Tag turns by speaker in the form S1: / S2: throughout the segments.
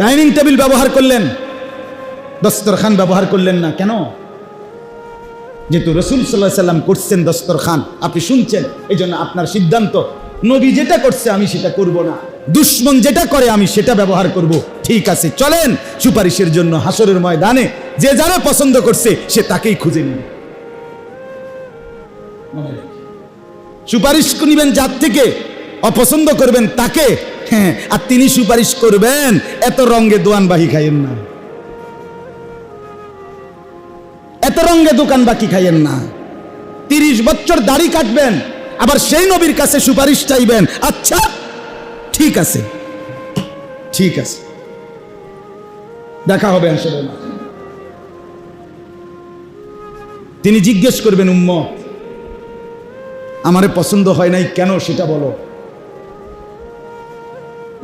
S1: Dining table ব্যবহার করলেন। দস্তরখান ব্যবহার করলেন না, কেন? যেহেতু রসুল সাল্লাহ সাল্লাম করছেন দস্তরখান, আপনি শুনছেন এই জন্য আপনার সিদ্ধান্ত, নবী যেটা করছে আমি সেটা করব না। দুশ্মন যেটা করে আমি সেটা ব্যবহার করব। ঠিক আছে, চলেন সুপারিশের জন্য হাসরের ময়দানে, যে যারা পছন্দ করছে, সে তাকেই খুঁজে নিন সুপারিশ নিবেন যার থেকে, অপছন্দ করবেন তাকে হ্যাঁ আর তিনি সুপারিশ করবেন, এত রঙ্গে দোয়ানবাহি খাইয়েন না। এত রঙ্গে দোকান বাকি খাইয়েন না। তিরিশ বছর দাড়ি কাটবেন, আবার সেই নবীর কাছে সুপারিশ চাইবেন। আচ্ছা ঠিক আছে ঠিক আছে। দেখা হবে আসলে তিনি জিজ্ঞেস করবেন উম্ম আমারে পছন্দ হয় নাই, কেন সেটা বলো?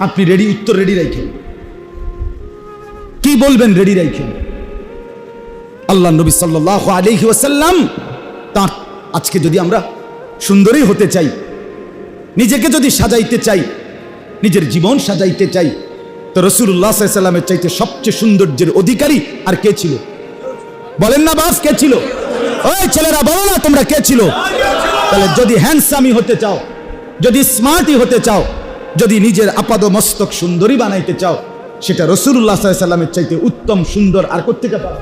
S1: আপনি রেডি উত্তর রেডি রাখেন কি বলবেন রেডি রাখেন আল্লাহ নবী সাল্লাহ আলহি ওয়াসাল্লাম তার আজকে যদি আমরা সুন্দরই হতে চাই, নিজেকে যদি সাজাইতে চাই, নিজের জীবন সাজাইতে চাই, তো রসুল্লাহ সাল্লামের চাইতে সবচেয়ে সৌন্দর্যের অধিকারী আর কে ছিল? বলেন না বাস, কে ছিল? ওই ছেলেরা, বলো না তোমরা কে ছিল? তাহলে যদি হ্যান্ডসামি হতে চাও, যদি স্মার্টই হতে চাও যদি নিজের আপাদ মস্তক সুন্দরী বানাইতে চাও, সেটা রসুল্লাহ সাল্লামের চাইতে উত্তম সুন্দর আর করতে পারো